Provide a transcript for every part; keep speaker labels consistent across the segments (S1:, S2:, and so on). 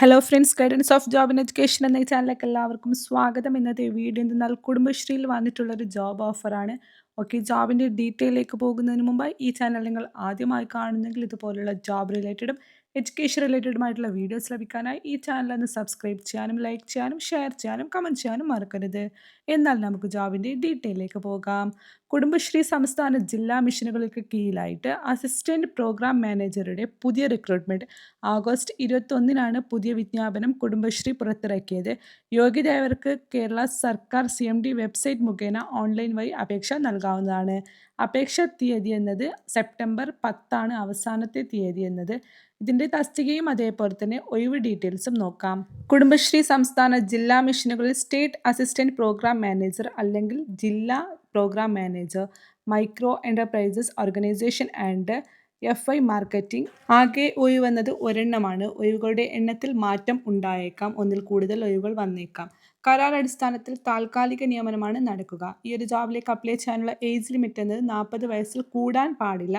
S1: Hello friends guidance of job and education എന്ന ചാനലിലേക്ക് എല്ലാവർക്കും സ്വാഗതം. ഇന്നത്തെ വീഡിയോ എന്തെന്നാൽ കുടുംബശ്രീയിൽ വന്നിട്ടുള്ളൊരു ജോബ് ഓഫറാണ് ഓക്കെ ജോബിന്റെ ഡീറ്റെയിലേക്ക് പോകുന്നതിന് മുമ്പ് ഈ ചാനൽ നിങ്ങൾ ആദ്യമായി കാണുന്നെങ്കിൽ ഇതുപോലുള്ള ജോബ് റിലേറ്റഡും എഡ്യൂക്കേഷൻ റിലേറ്റഡുമായിട്ടുള്ള വീഡിയോസ് ലഭിക്കാനായി ഈ ചാനൽ ഒന്ന് സബ്സ്ക്രൈബ് ചെയ്യാനും ലൈക്ക് ചെയ്യാനും ഷെയർ ചെയ്യാനും കമന്റ് ചെയ്യാനും മറക്കരുത്. എന്നാൽ നമുക്ക് ജോബിന്റെ ഡീറ്റെയിലേക്ക് പോകാം. കുടുംബശ്രീ സംസ്ഥാന ജില്ലാ മിഷനുകൾക്ക് കീഴിലായിട്ട് അസിസ്റ്റന്റ് പ്രോഗ്രാം മാനേജറുടെ പുതിയ റിക്രൂട്ട്മെന്റ് ആഗസ്റ്റ് ഇരുപത്തൊന്നിനാണ് പുതിയ വിജ്ഞാപനം കുടുംബശ്രീ പുറത്തിറക്കിയത്. യോഗ്യതയായവർക്ക് കേരള സർക്കാർ സി വെബ്സൈറ്റ് മുഖേന ഓൺലൈൻ വഴി അപേക്ഷ നൽകാവുന്നതാണ്. അപേക്ഷ തീയതി എന്നത് സെപ്റ്റംബർ പത്താണ് അവസാനത്തെ തീയതി എന്നത്. ഇതിന്റെ തസ്തികയും അതേപോലെ തന്നെ ഒഴിവ് ഡീറ്റെയിൽസും നോക്കാം. കുടുംബശ്രീ സംസ്ഥാന ജില്ലാ മിഷനുകളിൽ സ്റ്റേറ്റ് അസിസ്റ്റന്റ് പ്രോഗ്രാം മാനേജർ അല്ലെങ്കിൽ ജില്ലാ programme manager micro enterprises organisation and F I marketing ആകെ ഒഴിവ് എന്നത് ഒരെണ്ണമാണ്. ഒഴിവുകളുടെ എണ്ണത്തിൽ മാറ്റം ഉണ്ടായേക്കാം. ഒന്നിൽ കൂടുതൽ ഒഴിവുകൾ വന്നേക്കാം. കരാർ അടിസ്ഥാനത്തിൽ താൽക്കാലിക നിയമനമാണ് നടക്കുക. ഈ ഒരു ജോബിലേക്ക് അപ്ലൈ ചെയ്യാനുള്ള ഏജ് ലിമിറ്റ് എന്നത് നാൽപ്പത് വയസ്സിൽ കൂടാൻ പാടില്ല.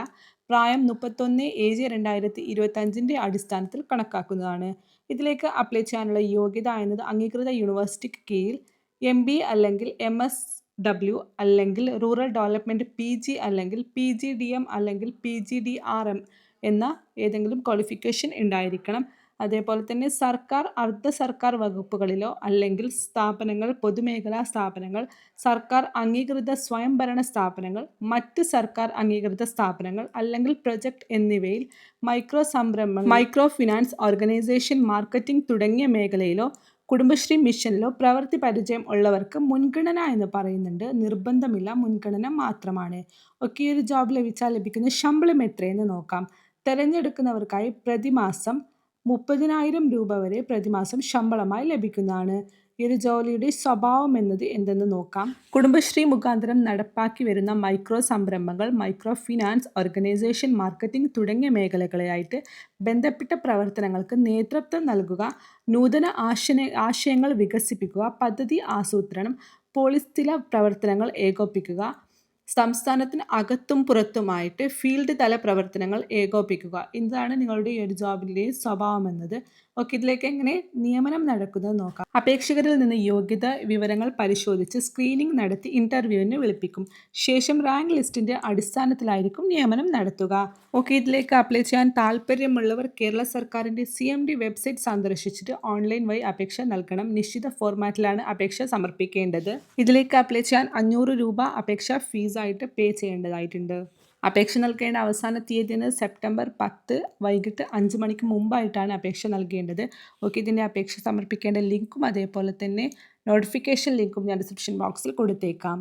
S1: പ്രായം മുപ്പത്തൊന്ന് ഏജ് രണ്ടായിരത്തി ഇരുപത്തഞ്ചിന്റെ അടിസ്ഥാനത്തിൽ കണക്കാക്കുന്നതാണ്. ഇതിലേക്ക് അപ്ലൈ ചെയ്യാനുള്ള യോഗ്യത എന്നത് അംഗീകൃത യൂണിവേഴ്സിറ്റിക്ക് കീഴിൽ എം ബി അല്ലെങ്കിൽ എം എസ് ഡബ്ല്യു അല്ലെങ്കിൽ റൂറൽ ഡെവലപ്മെന്റ് പി ജി അല്ലെങ്കിൽ പി ജി ഡി എം അല്ലെങ്കിൽ P G D R M എന്ന ഏതെങ്കിലും ക്വാളിഫിക്കേഷൻ ഉണ്ടായിരിക്കണം. അതേപോലെ തന്നെ സർക്കാർ അർദ്ധ സർക്കാർ വകുപ്പുകളിലോ അല്ലെങ്കിൽ സ്ഥാപനങ്ങൾ പൊതുമേഖലാ സ്ഥാപനങ്ങൾ സർക്കാർ അംഗീകൃത സ്വയംഭരണ സ്ഥാപനങ്ങൾ മറ്റ് സർക്കാർ അംഗീകൃത സ്ഥാപനങ്ങൾ അല്ലെങ്കിൽ പ്രൊജക്ട് എന്നിവയിൽ മൈക്രോ സംരംഭം മൈക്രോ ഫിനാൻസ് ഓർഗനൈസേഷൻ മാർക്കറ്റിംഗ് തുടങ്ങിയ മേഖലയിലോ കുടുംബശ്രീ മിഷനിലോ പ്രവൃത്തി പരിചയം ഉള്ളവർക്ക് മുൻഗണന എന്ന് പറയുന്നുണ്ട്. നിർബന്ധമില്ല മുൻഗണന മാത്രമാണ്. ഒക്കെ ഒരു ജോബ് ലഭിച്ചാൽ ലഭിക്കുന്ന ശമ്പളം എത്രയെന്ന് നോക്കാം. തിരഞ്ഞെടുക്കുന്നവർക്കായി പ്രതിമാസം മുപ്പതിനായിരം രൂപ വരെ പ്രതിമാസം ശമ്പളമായി ലഭിക്കുന്നതാണ്. ഈ ഒരു ജോലിയുടെ സ്വഭാവം എന്നത് എന്തെന്ന് നോക്കാം. കുടുംബശ്രീ മുഖാന്തരം നടപ്പാക്കി വരുന്ന മൈക്രോ സംരംഭങ്ങൾ മൈക്രോ ഫിനാൻസ് ഓർഗനൈസേഷൻ മാർക്കറ്റിംഗ് തുടങ്ങിയ മേഖലകളെയായിട്ട് ബന്ധപ്പെട്ട പ്രവർത്തനങ്ങൾക്ക് നേതൃത്വം നൽകുക നൂതന ആശയ ആശയങ്ങൾ വികസിപ്പിക്കുക പദ്ധതി ആസൂത്രണം പോളിസ്ഥില പ്രവർത്തനങ്ങൾ ഏകോപിക്കുക സംസ്ഥാനത്തിന് അകത്തും പുറത്തുമായിട്ട് ഫീൽഡ് തല പ്രവർത്തനങ്ങൾ ഏകോപിക്കുക ഇതാണ് നിങ്ങളുടെ ഈ ഒരു ജോബിന്റെ സ്വഭാവം എന്നത്. ഓക്കെ ഇതിലേക്ക് എങ്ങനെ നിയമനം നടക്കുന്നത് നോക്കാം. അപേക്ഷകരിൽ നിന്ന് യോഗ്യത വിവരങ്ങൾ പരിശോധിച്ച് സ്ക്രീനിംഗ് നടത്തി ഇന്റർവ്യൂവിന് വിളിപ്പിക്കും. ശേഷം റാങ്ക് ലിസ്റ്റിന്റെ അടിസ്ഥാനത്തിലായിരിക്കും നിയമനം നടത്തുക. ഓക്കെ ഇതിലേക്ക് അപ്ലൈ ചെയ്യാൻ താല്പര്യമുള്ളവർ കേരള സർക്കാരിന്റെ സി എം ഡി വെബ്സൈറ്റ് സന്ദർശിച്ചിട്ട് ഓൺലൈൻ വഴി അപേക്ഷ നൽകണം. നിശ്ചിത ഫോർമാറ്റിലാണ് അപേക്ഷ സമർപ്പിക്കേണ്ടത്. ഇതിലേക്ക് അപ്ലൈ ചെയ്യാൻ അഞ്ഞൂറ് രൂപ അപേക്ഷ ഫീസായിട്ട് പേ ചെയ്യേണ്ടതായിട്ടുണ്ട്. അപേക്ഷ നൽകേണ്ട അവസാന തീയതി സെപ്റ്റംബർ പത്ത് വൈകിട്ട് അഞ്ച് മണിക്ക് മുമ്പായിട്ടാണ് അപേക്ഷ നൽകേണ്ടത്. ഓക്കെ ഇതിന്റെ അപേക്ഷ സമർപ്പിക്കേണ്ട ലിങ്കും അതേപോലെ തന്നെ നോട്ടിഫിക്കേഷൻ ലിങ്കും ഞാൻ ഡിസ്ക്രിപ്ഷൻ ബോക്സിൽ കൊടുത്തേക്കാം.